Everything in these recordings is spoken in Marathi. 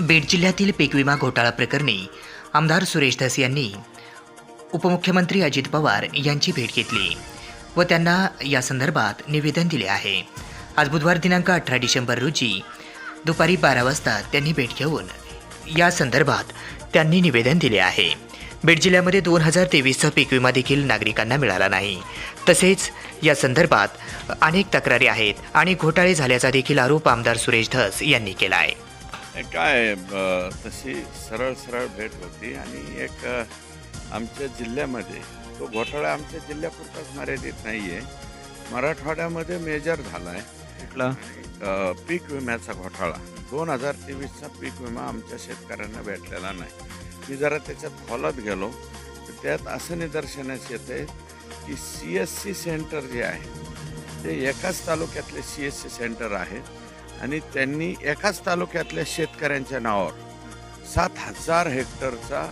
बीड जिल्ह्यातील पीक विमा घोटाळा प्रकरणी आमदार सुरेश धस यांनी उपमुख्यमंत्री अजित पवार यांची भेट घेतली व त्यांना या संदर्भात निवेदन दिले आहे. आज बुधवार दिनांक अठरा डिसेंबर रोजी दुपारी बारा वाजता त्यांनी भेट घेऊन या संदर्भात त्यांनी निवेदन दिले आहे. बीड जिल्ह्यामध्ये दोन हजार तेवीसचा पीक विमा देखील नागरिकांना मिळाला नाही. तसेच या संदर्भात अनेक तक्रारी आहेत आणि घोटाळे झाल्याचा देखील आरोप आमदार सुरेश धस यांनी केला आहे. काय तशी सरळ सरळ भेट होती आणि एक अ, आमच्या जिल्ह्यामध्ये तो घोटाळा आमच्या जिल्ह्यापुरताच मर्यादित नाही आहे मराठवाड्यामध्ये मेजर झाला आहे कुठला पीक विम्याचा घोटाळा. दोन हजार तेवीसचा पीक विमा आमच्या शेतकऱ्यांना भेटलेला नाही. मी जरा त्याच्यात खोलात गेलो. तर त्यात असं निदर्शनास येते की सी एस सी सेंटर जे आहे ते एकाच तालुक्यातले सी एस सी सेंटर आहेत. आणि त्यांनी एकाच तालुक्यातल्या शेतकऱ्यांच्या नावावर सात हजार हेक्टरचा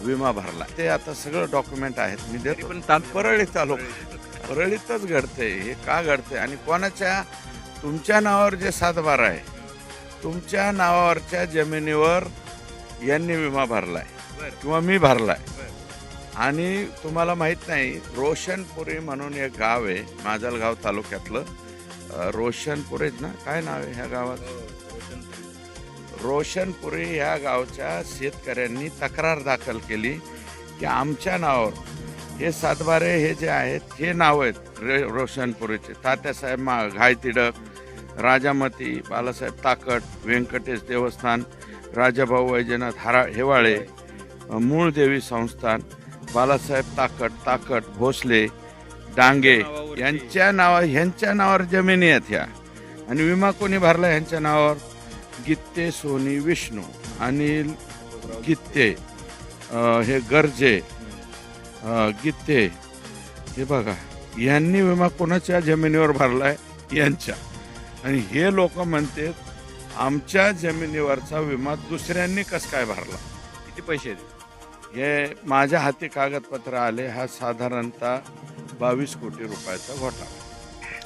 विमा भरला. ते आता सगळं डॉक्युमेंट आहेत मी देतो. पण परळी तालुका. परळीतच घडते हे का घडते आणि कोणाच्या तुमच्या नावावर जे सातबारा आहे तुमच्या नावावरच्या जमिनीवर यांनी विमा भरलाय किंवा मी भरलाय. आणि तुम्हाला माहीत नाही रोशनपुरी म्हणून एक गाव आहे माजलगाव तालुक्यातलं. रोशनपुरे ना? काय नाव आहे ह्या गावात? रोशनपुरी ह्या गावच्या शेतकऱ्यांनी तक्रार दाखल केली की आमच्या नावावर हे सातबारे हे जे आहेत हे नाव आहेत रे रोशनपुरीचे. तात्यासाहेब मा घायतिडक राजामती बालासाहेब ताकट व्यंकटेश देवस्थान राजाभाऊ वैजनाथ हरा हेवाळे मूळदेवी संस्थान बालासाहेब ताकट ताकट भोसले डांगे यांच्या नावा ह्यांच्या नावावर जमिनी आहेत ह्या. आणि विमा कोणी भरला ह्यांच्या नावावर? गित्ते सोनी विष्णू अनिल गित्ते अ, हे गरजे अ, गित्ते. हे बघा यांनी विमा कोणाच्या जमिनीवर भरलाय? यांच्या. आणि हे लोक म्हणतात आमच्या जमिनीवरचा विमा दुसऱ्यांनी कस काय भरला? किती पैसे आहेत? हे माझ्या हाती कागदपत्र आले. हा साधारणतः बावीस कोटी रुपयाचा घोटाळा.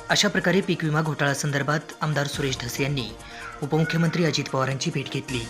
अशा प्रकारे पीक विमा घोटाळा संदर्भात आमदार सुरेश धसे यांनी उपमुख्यमंत्री अजित पवारांची भेट घेतली.